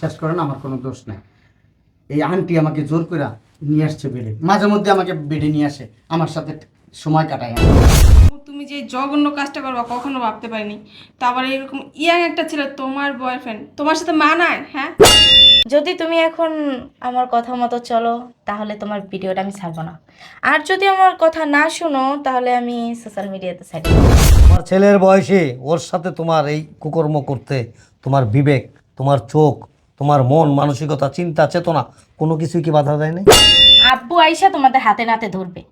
বিশ্বাস করেন আমার কোনো দোষ নাই। এই আন্টি আমাকে জোর করে নিয়ে আসছে বেডে। মাঝে মধ্যে আমাকে বেডে নিয়ে আসে আমার সাথে সময় কাটায়। তুমি যে জঘন্য কাজটা করবা কখনো ভাবতে পারিনি। তারপরে এরকম ইয়াং একটা ছিল তোমার বয়ফ্রেন্ড তোমার সাথে মানায় হ্যাঁ? যদি তুমি এখন আমার কথা মতো চলো তাহলে তোমার ভিডিওটা আমি ছাড়বো না। আর যদি আমার কথা না শুনো তাহলে আমি সোশ্যাল মিডিয়াতে ছাড়বো তোমার ছেলের বয়সে ওর সাথে তোমার এই কুকর্ম করতে তোমার বিবেক তোমার চোখ তোমার মন মানসিকতা চিন্তা চেতনা কোনো কিছুই কি বাধা দেয় নাই আব্বু আইসা তোমাদের হাতে নাতে ধরবে।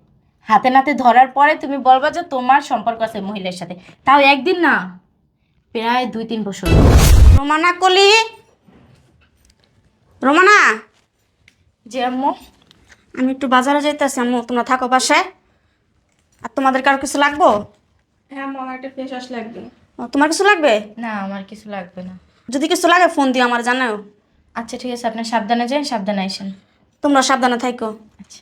হাতে নাতে ধরার পরে তুমি বলবা যে তোমার সম্পর্ক আছে মহিলার সাথে। তাও একদিন না প্রায় দুই তিন বছর। রোমানা কলি? রোমানা? যে আম্মু? আমি একটু বাজারে যাইতেছি আম্মু তোমরা থাকো বাসায়। আর তোমাদের কারও কিছু লাগবো? হ্যাঁ আমার একটা ফেস ওয়াশ লাগবে। তোমার কিছু লাগবে? না আমার কিছু লাগবে না। যদি কিছু লাগে ফোন দিও আমার জানাও। আচ্ছা ঠিক আছে আপনার সাবধানে যান সাবধানে আসেন। তোমরা সাবধানে থাকো। আচ্ছা।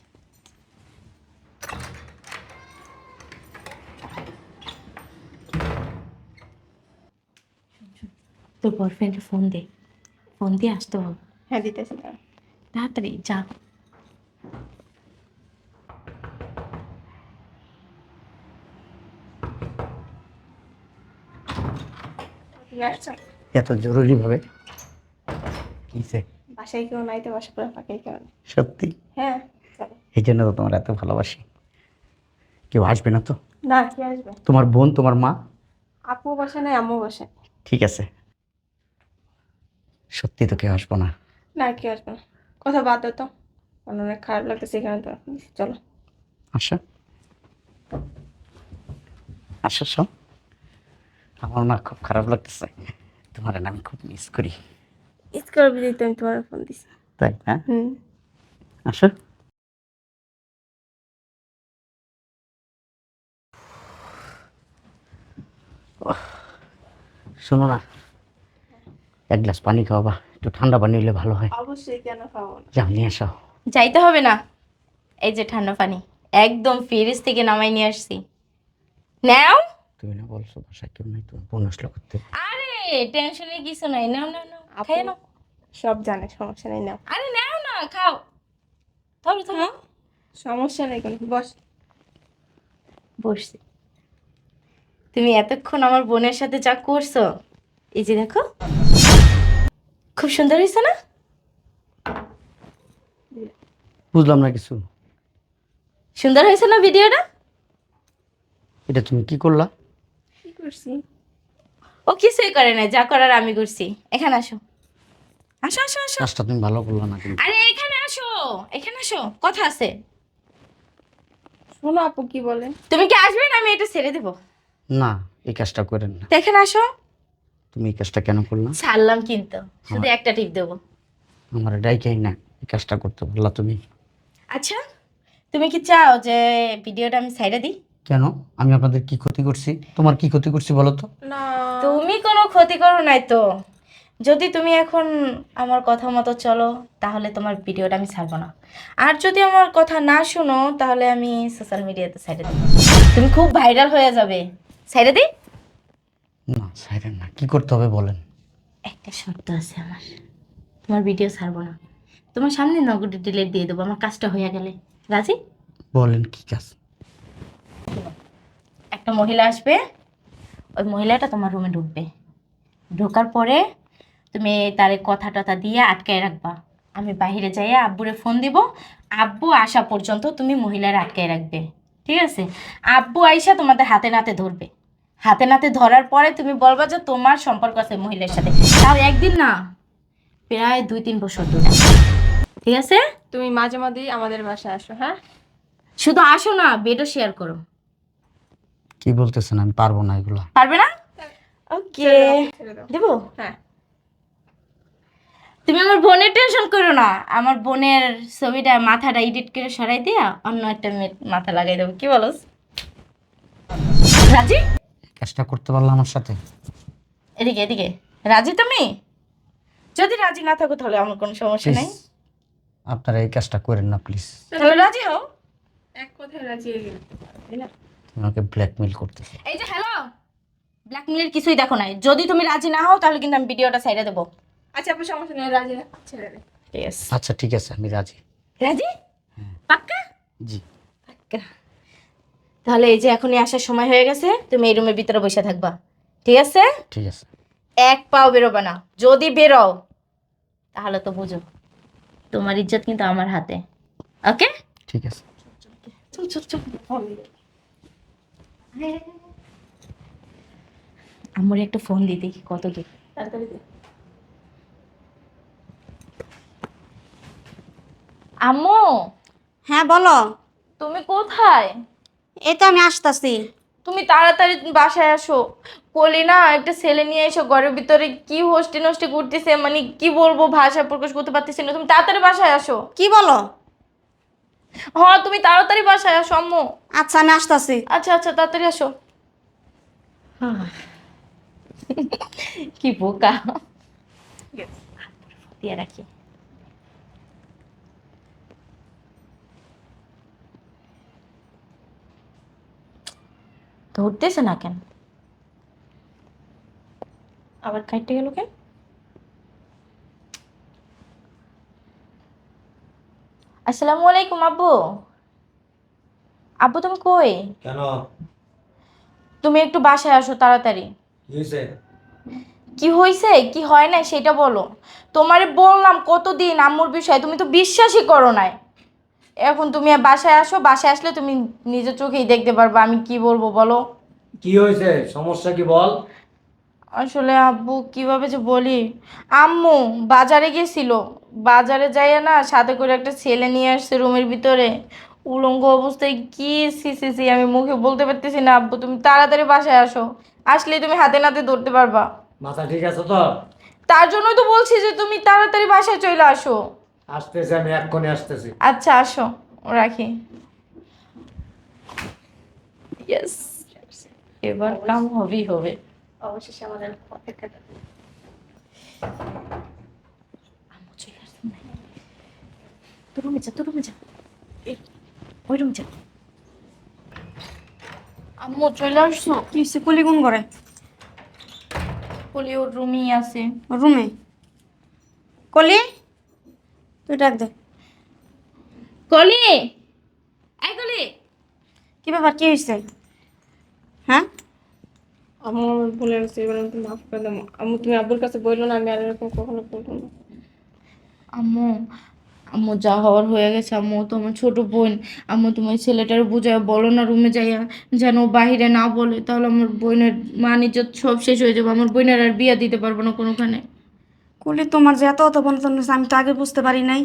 তোর বয়ফ্রেন্ডকে ফোন দে। ফোন দিয়ে আসতে হবে হ্যাঁ দিতেছি তাড়াতাড়ি যা। এত জরুরিভাবে কিসে বাসায় কেউ নাই তো বাসা পুরো ফাঁকাই কেউ সত্যি? হ্যাঁ এই জন্য তো তোমার এত ভালোবাসি। কেউ আসবে না তো? না কি আসবে? তোমার বোন তোমার মা? আপু বসে নাই আম্মু বসে ঠিক আছে। সত্যি তো কেউ আসব না। না কি আসবে না। কথা বাদ দাও তো। আমার অনেক খারাপ লাগতেছে এখানে তো। চলো। আসো। আসো সব আমার না খুব খারাপ লাগতেছে। তোমার আমি খুব মিস করি। স্কুল বিদিতে আমি তোমার ফোন দিছি তাই হ্যাঁ? হুম। আসো। শোনো না। এক গ্লাস পানি খাওয়াবা একটু ঠান্ডা পানি হলে ভালো হয়। অবশ্যই কেন খাব না। যাও নিয়ে আসো। যাইতে হবে না। এই যে ঠান্ডা পানি একদম ফ্রিজ থেকে নামাই নিয়ে আসছি। নাও। তুমি না বলছো বাসায় কেউ নেই তুমি বোন আসলো করতে। আরে টেনশনের কিছু নাই। নাও নাও নাও। খেয়ে নাও। সব জানে সমস্যা নেই নাও। আরে নাও না খাও। ধরো ধরো। সমস্যা নেই কোনো বস। বসছি। তুমি এতক্ষণ আমার বোনের সাথে যা করছ এই যে দেখো খুব সুন্দর হয়েছে না? বুঝলাম না কিছু। সুন্দর হয়েছে না ভিডিওটা? এটা তুমি কি করলা? কি করছি? ও কিছুই করে না যা করার আমি করছি। এখানে আসো। আসো আসো আসো। কাজটা তুমি ভালো করলা না কিন্তু। আরে এখানে আসো এখানে আসো কথা আছে। শোনো আপু কি বলে? তুমি কি আসবে না? আমি এটা ছেড়ে দেবো। না এই কাজটা করেন না। তো এখানে আসো। তুমি এই কাজটা কেন করলা? ছাড়লাম কিন্তু। শুধু একটা টিপ দেবো। আমার ডাইকাই না এই কাজটা করতে পারলা তুমি। আচ্ছা তুমি কি চাও যে ভিডিওটা আমি সাইডে দিই? কেন? আমি আপনাদের কি ক্ষতি করছি? তোমার কি ক্ষতি করছি বলো তো। না। তুমি কোনো ক্ষতি করো নাই তো। যদি তুমি এখন আমার কথা মতো চলো তাহলে তোমার ভিডিওটা আমি ছাড়বো না। আর যদি আমার কথা না শুনো তাহলে আমি সোশ্যাল মিডিয়াতে সাইডে দিই তুমি খুব ভাইরাল হয়ে যাবে। সাইডে দিই না সাইরেন না। কি করতে হবে বলেন? একটা শর্ত আছে আমার। তোমার ভিডিও ছাড়বো না। তোমার সামনে নগদ ডিলেট দিয়ে দেবো আমার কাজটা হয়ে গেলে। রাজি? বলেন কি কাজ? একটা মহিলা আসবে ওই মহিলাটা তোমার রুমে ঢুকবে। ঢোকার পরে তুমি তার কথা টথা দিয়ে আটকায় রাখবা। আমি বাইরে যাইয়া আব্বুরে ফোন দিব। আব্বু আসা পর্যন্ত তুমি মহিলার আটকায় রাখবে। ঠিক আছে? আব্বু আইসা তোমাদের হাতে নাতে ধরবে। হাতে নাতে ধরার পরে তুমি বলবা যে তোমার সম্পর্ক আছে মহিলার সাথে। তাও একদিন না প্রায় দুই তিন বছর ধরে। ঠিক আছে? তুমি মাঝে মাঝেই আমাদের বাসায় আসো হ্যাঁ? শুধু আসো না বেডও শেয়ার করো। কি বলতেছেন? আমি পারব না এগুলো। পারবে না? ওকে দেবো হ্যাঁ। তুমি আমার বোনের টেনশন করো না। আমার বোনের ছবিটা মাথাটা এডিট করে সরাই দিয়া অন্য একটা মেয়ের মাথা লাগাই দেবো। কি বলো রাজি? কাজটা করতে পারলাম আমার সাথে। এদিকে এদিকে। রাজি তুমি? যদি রাজি না থাকো তাহলে আমার কোনো সমস্যা নেই। আপনারা এই কাজটা করেন না প্লিজ তাহলে রাজি হও। এক কথায় রাজি হয়ে গেলে তাই না? তুমি আমাকে ব্ল্যাকমেল করতেছো। এই যে হ্যালো ব্ল্যাকমেলের কিছুই দেখো নাই। যদি তুমি রাজি না হও তাহলে কিন্তু আমি ভিডিওটা সাইডে দেবো। আচ্ছা আপু সমস্যা নেই রাজি ছেড়ে দে ঠিক আছে আচ্ছা ঠিক আছে আমি রাজি। রাজি? পাক্কা? জি। পাক্কা। তাহলে এই যে এখনই আসার সময় হয়ে গেছে তুমি এই রুমের ভিতরে বসে থাকবা। ঠিক আছে? ঠিক আছে। এক পাও বেরোবে না। যদি বেরো তাহলে তো বুঝো। তোমার ইজ্জত কিন্তু আমার হাতে। ওকে? ঠিক আছে। আমার একটা ফোন দেখি কত দূর তাড়াতাড়ি আম্মু! হ্যাঁ বলো। তুমি কোথায়? এই তো আমি আসতেছি। তুমি তাড়াতাড়ি বাসায় আসো। কলি না একটা ছেলে নিয়ে এসো ঘরের ভিতরে কি হোস্টি নষ্টি করতেছে মানে কি বলব ভাষা প্রকাশ করতে পারতেছি না। তুমি তাড়াতাড়ি বাসায় আসো। কি বলো? হ্যাঁ তুমি তাড়াতাড়ি বাসায় আসো আম্মু। আচ্ছা আমি আসতেছি। আচ্ছা আচ্ছা তাড়াতাড়ি আসো। কি বোকা। দিয়ে রাখি। ধরতেছে না কেন? আবার কাটতে গেল কেন? আসসালামু আলাইকুম আব্বু। আব্বু তুমি কই? কেন? তুমি একটু বাসায় আসো তাড়াতাড়ি। কি হয়েছে কি হয় না সেটা বলো। তোমারে বললাম কতদিন আম্মুর বিষয়ে? তুমি তো বিশ্বাসই করো নাই। এখন তুমি বাসায় আসো বাসায় আসলে তুমি নিজের চোখেই দেখতে পারবে আমি কি বলব বলো। কি হয়েছে? সমস্যা কি বল? আসলে আব্বু কীভাবে যে বলি? আম্মু বাজারে গেছিল। বাজারে যাইয়া না সাথে করে একটা ছেলে নিয়ে আসছে রুমের ভিতরে। উলঙ্গ অবস্থায় কি সি সি সি আমি মুখে বলতে পারতেছি না আব্বু তুমি তাড়াতাড়ি বাসায় আসো। আসলেই তুমি হাতে নাতে ধরতে পারবা। মাথা ঠিক আছে তো? তার জন্যই তো বলছি যে তুমি তাড়াতাড়ি বাসায় চলে আসো। আসতেছি আমি এক্ষুনি আসতেছি। আচ্ছা আসো রাখি। ইয়েস এবার কাম হবেই হবে। অবশেষে আমাদের অপেক্ষাটা তোর রুমে যা তোর রুমে যা। ওই রুমে যা। আম্মু চলে আসছো? কি হচ্ছে কুলি গুণ করে বলি ওর রুমেই আছে। রুমে? কলি? তুই ডাক দে। কলি? এই কলি? কি ব্যাপার কি হয়েছে হ্যাঁ? আম্মু আমার ভুলে গেছে এবার আমি মাফ করে দাও। আম্মু তুমি আব্বুর কাছে বলল না আমি আর এরকম কখনো বলব না। আম্মু আম্মু যা হওয়ার হয়ে গেছে আম্মু তো আমার ছোট বোন। আম্মু তোমার ছেলেটার বুঝায় বলো না রুমে যাইয়া। যেন ও বাহিরে না বলে তাহলে আমার বোনের মান ইজ্জত সব শেষ হয়ে যাবে। আমার বোনের আর বিয়া দিতে পারব না কোনোখানে। কলি তোমার যে এত অত বন্ধন হয়েছে আমি তো আগে বুঝতে পারি নাই।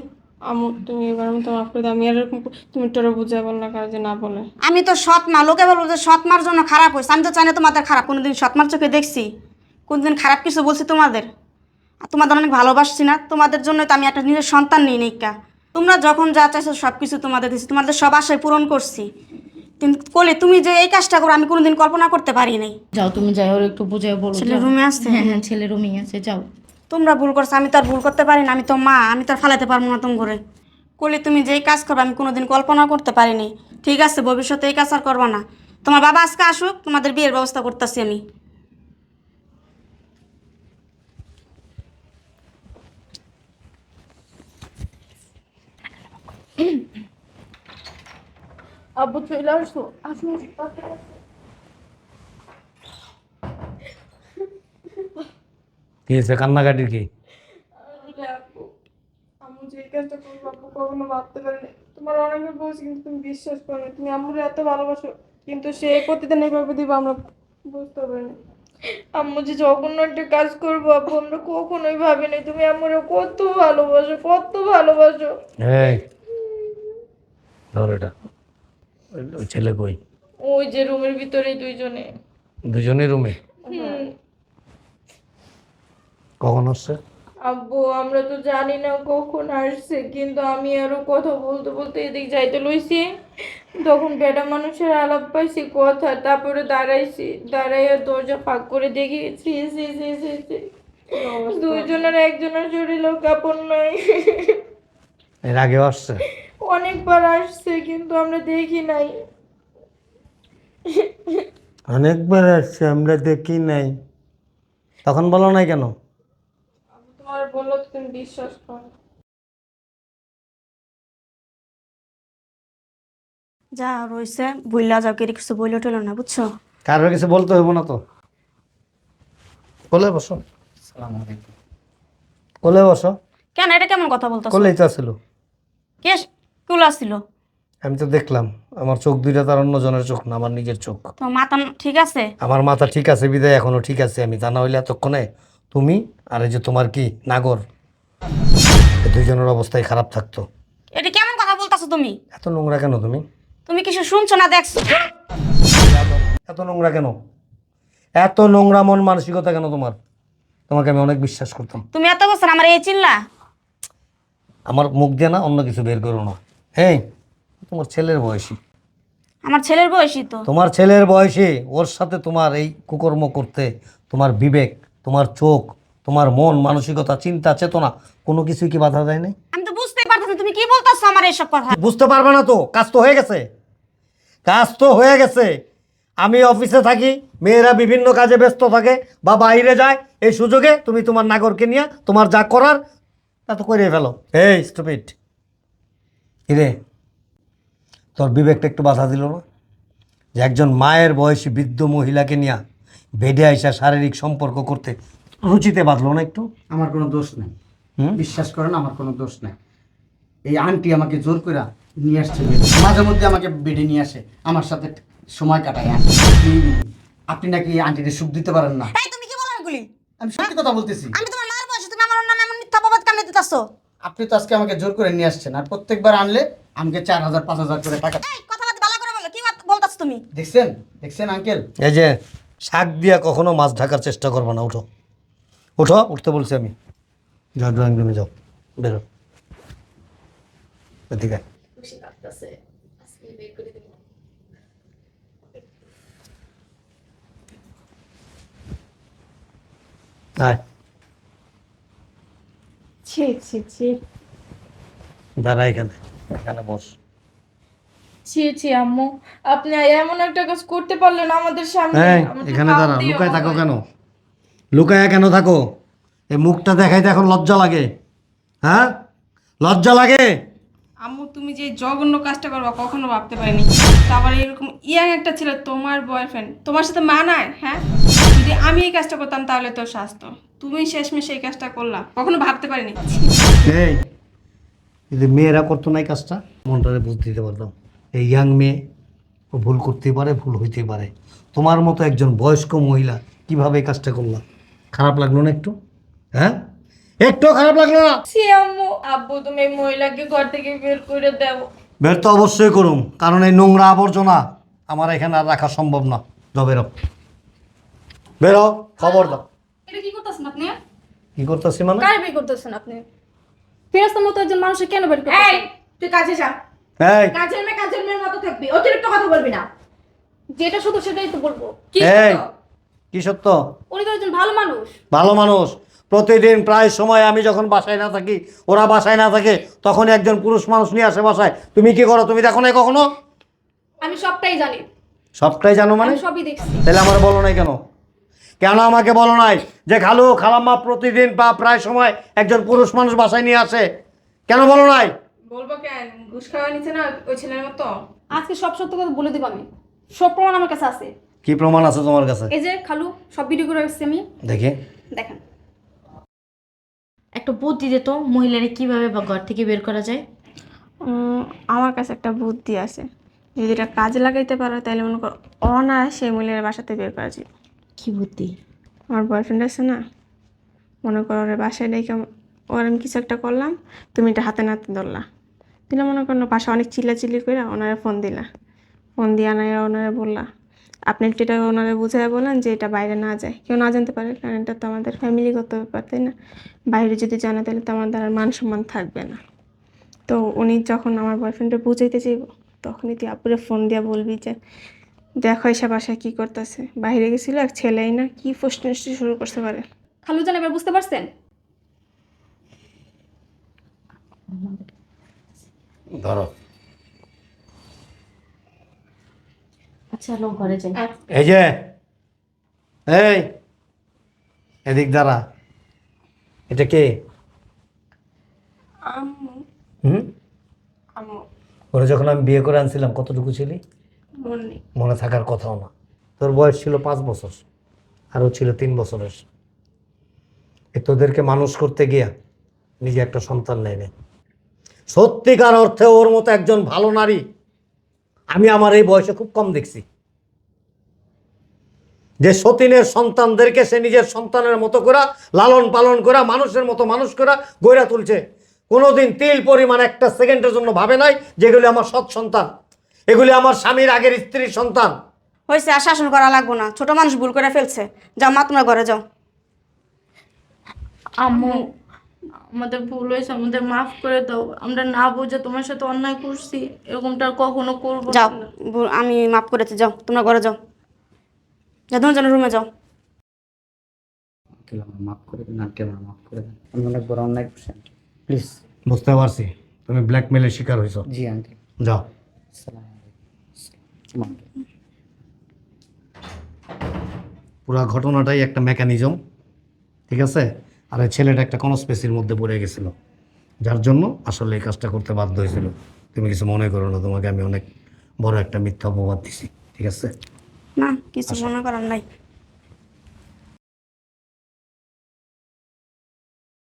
আম্মু তুমি এবার আমি তো মাফ করে আমি আর এরকম তুমি তোরা বুঝাই বল না কার যে না বলে। আমি তো সৎ মা লোকে বলব যে সৎ মার জন্য খারাপ হয়েছে আমি তো চাই না তোমাদের খারাপ কোনোদিন সৎ মার চোখে দেখছি কোনোদিন খারাপ কিছু বলছি তোমাদের। আর তোমাদের অনেক ভালোবাসছি না তোমাদের জন্য তো আমি একটা নিজের সন্তান নিই নিকা তোমরা যখন যা চাইছো সব কিছু তোমাদের দিচ্ছি তোমাদের সব আশায় পূরণ করছি। কিন্তু কলে তুমি যে এই কাজটা করো আমি কোনোদিন কল্পনা করতে পারি নাই। যাও তুমি যাই ওর একটু বুঝাই বলো ছেলে রুমে আসছে হ্যাঁ হ্যাঁ ছেলে রুমেই আছে যাও। তোমরা ভুল করছ, আমি তো আর ভুল করতে পারি না, আমি তো মা, আমি তো আর ফালাতে পারব না তুমি করে কলি, তুমি যেই কাজ করবে, আমি কোনোদিন কল্পনা করতে পারিনি। ঠিক আছে, ভবিষ্যতে এই কাজ আর করব না। তোমার বাবা আজকে আসুক, তোমাদের বিয়ের ব্যবস্থা করতেছি আমি। আব্বু চলে আসো আসো। কি হয়েছে? কান্নাকাটির কি? যে কাজটা করব আব্বু কখনো ভাবতে পারিনি তোমার বলছি কিন্তু তুমি বিশ্বাস করো না। তুমি আম্মুর এত ভালোবাসো কিন্তু সে প্রতিদিন এইভাবে দিবা আমরা বুঝতে পারিনি আম্মু যে জঘন্য একটা কাজ করব আব্বু আমরা কখনোই ভাবিনি তুমি আম্মুরে কত ভালোবাসো কত ভালোবাসো। এই ধর এটা। ওই- ছেলে কই? ওই যে রুমের ভিতরেই দুইজনে। দুজনেই রুমে? হুম। কখন আসছে? আব্বু আমরা তো জানি না কখন আসছে কিন্তু আমি আরও কথা বলতে বলতে এদিক যাইতে লইছি। তখন বেটা মানুষের আলাপ পাইছি কথা তারপরে দাঁড়াইছি। দাঁড়াইয়া দরজা ফাঁক করে দেখি সি সি সি সি সি দুইজনের একজনের শরীর কাপড় নাই। এর আগেও আসছে? অনেকবার আসছে কিন্তু আমরা দেখি নাই। অনেকবার আসছে আমরা দেখি নাই। তখন বলো নাই কেন? আমার বলো তুমি বিশ্বাস করো। যা রয়েছে বইলা যাও কেটে কিছু বইলে টেলো না বুঝছ? কারোর কিছু বলতে হইব না তো। কোলে বসো। সালাম আলাইকুম। কোলে বসো। কেন এটা কেমন কথা বলতো কোলেই তো কে কুল আসছিল আমি তো দেখলাম আমার চোখ দুইটা তার অন্য জনের চোখ না আমার নিজের চোখ। তো মাথা ঠিক আছে? আমার মাথা ঠিক আছে বিদায় এখনও ঠিক আছে আমি তা না হইলে এতক্ষণে তুমি আর এই যে তোমার কি নাগর? এই দুইজনের অবস্থাই খারাপ থাকতো। এটা কেমন কথা বলতাছো তুমি? এত নোংরা কেন তুমি? তুমি কিছু শুনছো না দেখছ? এত নোংরা কেন? এত নোংরা মন মানসিকতা কেন তোমার? তোমাকে আমি অনেক বিশ্বাস করতাম। তুমি এত বছর আমার এই চিল্লা? আমার মুখ দিয়ে না অন্য কিছু বের করো না। হ্যাঁ তোমার ছেলের বয়সী। আমার ছেলের বয়সী তো? তোমার ছেলের বয়সে ওর সাথে তোমার এই কুকর্ম করতে তোমার বিবেক। তোমার চোখ তোমার মন মানসিকতা চিন্তা চেতনা কোনো কিছুই কি বাধা দেয় নাই? আমি তো বুঝতেই পারতেছি না, তুমি কি বলতাছো আমার এইসব কথা? বুঝতে পারবে না তো কাজ তো হয়ে গেছে। কাজ তো হয়ে গেছে। আমি অফিসে থাকি মেয়েরা বিভিন্ন কাজে ব্যস্ত থাকে বা বাইরে যায় এই সুযোগে তুমি তোমার নাগরকে নিয়ে তোমার যা করার তা তো করে ফেলো। এই স্টুপিড কিরে তোর বিবেকটা একটু বাধা দিল না? যে একজন মায়ের বয়সী বৃদ্ধ মহিলাকে নিয়ে বেডে আইসা শারীরিক সম্পর্ক করতে রুচিতে বাঁধলো না একটু? আমার কোনো দোষ নেই। বিশ্বাস করেন আমার কোনো দোষ নেই। এই আন্টি আমাকে জোর করে নিয়ে আসছে মাঝে মধ্যে আমাকে বেডে নিয়ে আসে। আমার সাথে সময় কাটায়। আপনি- নাকি এই আন্টিকে সুখ দিতে পারেন না? এই তুমি কি বলো এগুলি? আমি সত্যি কথা বলতেছি। আমি তোমার মার বয়সী তুমি আমার নামে এমন মিথ্যা বাবাদ কামড়ে দিতাছো? আপনি তো আজকে আমাকে জোর করে নিয়ে আসছেন। আর প্রত্যেকবার আনলে আমাকে চার হাজার পাঁচ হাজার করে টাকা এই কথা বাদ ভালো করে বলো। কি তুমি? দেখছেন? দেখছেন আঙ্কেল? এই যে শাক দিয়া কখনো মাছ ঢাকার চেষ্টা করব না উঠো। উঠো উঠতে বলছি আমি। যাও ড্রয়িং রুমে যাও। বেরো। এদিকে আয়। আয়। ছি ছি ছি। দাঁড়া এখানে। এখানে বস। ছি ছি আম্মু। আপনি এমন একটা কাজ করতে পারলেন আমাদের সামনে। এখানে দাঁড়া লুকায় থাকো কেন? লুকায় কেন থাকো? এই মুখটা দেখাইতে এখন লজ্জা লাগে। হ্যাঁ? লজ্জা লাগে? আম্মু তুমি যে জঘন্য কাজটা করবা কখনো ভাবতে পারিনি। তারপরে এরকম ইয়াং একটা ছিল তোমার বয়ফ্রেন্ড তোমার সাথে মানায় হ্যাঁ? যদি আমি এই কাজটা করতাম তাহলে তোর স্বাস্থ্য। তুমি শেষমেশ এই কাজটা করলা কখনো ভাবতে পারিনি। এই যদি মেয়েরা করতো না এই কাজটা মনটারে বুঝ দিতে পারতাম। এই ইয়াং মেয়ে ও ভুল করতেই পারে ভুল হইতে পারে। তোমার মতো একজন বয়স্ক মহিলা কীভাবে এই কাজটা করলাম? খারাপ লাগল না একটু? হ্যাঁ? একটু খারাপ লাগল না? ছি আম্মু আব্বু তুমি এই মহিলাকে ঘর থেকে বের করে দাও। বের তো অবশ্যই করুন কারণ এই নোংরা আবর্জনা আমার এখানে আর রাখা সম্ভব না। যাও বেরো। বেরো খবর দাও। এটা কি করতেছেন আপনি? কি করতেছি মানে? কার বের করতেছেন আপনি? ফেরাস্তার মতো একজন মানুষের কেন বের এই করতেছেন? তুই কাজে যা। এই। কাজের মেয়ে কাজের মেয়ের মতো থাকবি। অতিরিক্ত কথা বলবি না। যেটা শুধু সেটাই তো বলব। কি এই সত্য? কি সত্য? উনি তো একজন ভালো মানুষ। ভালো মানুষ। প্রতিদিন প্রায় সময় আমি যখন বাসায় না থাকি ওরা বাসায় না থাকে তখন একজন পুরুষ মানুষ নিয়ে আসে বাসায়। তুমি কি করো? তুমি দেখো নাই কখনো? আমি সবটাই জানি। সবটাই জানো মানে? আমি সবই দেখছি। তাহলে আমার বলো নাই কেন? কেন আমাকে বলো নাই? যে খালু খালাম্মা প্রতিদিন বা প্রায় সময় একজন পুরুষ মানুষ বাসায় নিয়ে আসে। কেন বলো নাই? বলব কেন? ঘুষ খাওয়া নিচ্ছে না ওই ছেলের মতো? আজকে সব সত্য কথা বলে দেবো আমি। সব প্রমাণ আমার কাছে আছে। কি প্রমাণ আছে তোমার কাছে? এই যে খালু সব ভিডিও করে রাখছি আমি। দেখি। দেখেন। একটা বুদ্ধি দে তো মহিলারা কীভাবে বা ঘর থেকে বের করা যায়? উম, আমার কাছে একটা বুদ্ধি আছে। যদি এটা কাজে লাগাইতে পারো তাহলে মনে করো অনায়াসে মহিলার বাসাতে বের করা যায়। কি বুদ্ধি? আমার বয়ফ্রেন্ড আছে না মনে করো ওর বাসায় ডেকে ওর আমি কিছু একটা করলাম তুমি এটা হাতে নাতে ধরলা। দিলে মনে করো বাসা অনেক চিল্লাচিল্লি করে ওনারে ফোন দিলা। ফোন দিয়ে আনারা ওনারে বললা। আপনি একটু এটা ওনারে বুঝাই বলেন যে এটা বাইরে না যায়। কেউ না জানতে পারে কারণ এটা তো আমাদের ফ্যামিলিগত ব্যাপার তাই না? বাইরে যদি জানা তাহলে তো আমাদের আর মান সম্মান থাকবে না। তো উনি যখন আমার বয়ফ্রেন্ডে বুঝাইতে চাইব তখনই তুই আপুরে ফোন দিয়ে বলবি যে দেখো এসে বাসায় কী করতেছে। বাইরে গেছিল এক ছেলেই না কি প্রশ্ন শুরু করতে পারে? খালু জান এবার বুঝতে পারছেন? ধরো। আচ্ছা ঘরে যাই। এই যে এই এদিক দ্বারা এটা কে? আম্মু। হুম? আম্মু। ওরা যখন আমি বিয়ে করে আনছিলাম কতটুকু ছিলি? মনে। থাকার কথাও না। তোর বয়স ছিল পাঁচ বছর আর ও ছিল তিন বছরের। তোদেরকে মানুষ করতে গিয়া নিজে একটা সন্তান নেয় নে। সত্যিকার অর্থে ওর মতো একজন ভালো নারী আমি আমার এই বয়সে খুব কম দেখছি। যে সতীনের সন্তানদেরকে সে নিজের সন্তানের মতো করা লালন পালন করা মানুষের মতো মানুষ করা গড়া তুলছে। কোনোদিন তিল পরিমাণ একটা সেকেন্ডের জন্য ভাবে নাই যেগুলি আমার সৎ সন্তান এগুলি আমার স্বামীর আগের স্ত্রীর সন্তান। হয়েছে আর শাসন করা লাগবো না। ছোট মানুষ ভুল করে ফেলছে। যাও মা তোমরা ঘরে যাও। আম্মু আমাদের ভুল হয়েছে আমাদের মাফ করে দাও। আমরা না বুঝে তোমার সাথে অন্যায় করছি এরকমটা কখনো করব যাও আমি মাফ করেছি যাও তোমরা ঘরে যাও। যা তোমার জন্য রুমে যাও। আঙ্কেল আমার মাফ করে দিন আন্টি আমার মাফ করে দিন আমি অনেক বড় অন্যায় করছি প্লিজ। বুঝতে পারছি। তুমি ব্ল্যাকমেলের শিকার হয়েছ। জি আঙ্কেল যাও। আঙ্কেল পুরো ঘটনাটাই একটা মেকানিজম ঠিক আছে? আর এই ছেলেটা একটা কনস্পেসির মধ্যে পড়ে গেছিল। যার জন্য আসলে এই কাজটা করতে বাধ্য হয়েছিল। তুমি কিছু মনে করো না তোমাকে আমি অনেক বড় একটা মিথ্যা অপবাদ দিছি ঠিক আছে? না কিছু মনে করার নাই।